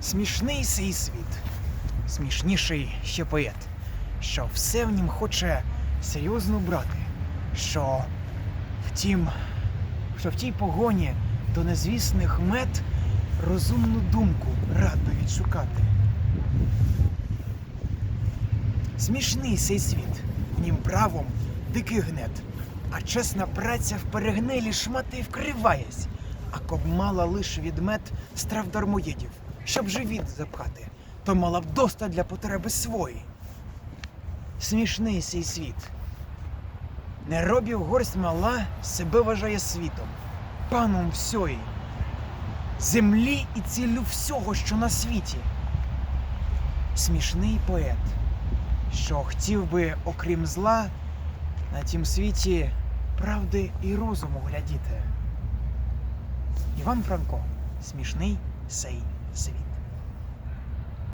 Смішний сей світ, смішніший ще поет, що все в нім хоче серйозно брати, що втім, що в тій погоні до незвісних мет розумну думку радно відшукати. Смішний сей світ, в нім правом дикий гнет, а чесна праця в перегнилі шмати вкриваясь, а коб мала лиш відмет страв дармоєдів, щоб живіт запхати, то мала б доста для потреби свої. Смішний сей світ. Неробів горсть мала себе вважає світом, паном всьої, землі і цілю всього, що на світі. Смішний поет, що хотів би, окрім зла, на тім світі правди і розуму глядіти. Іван Франко, смішний сей світ.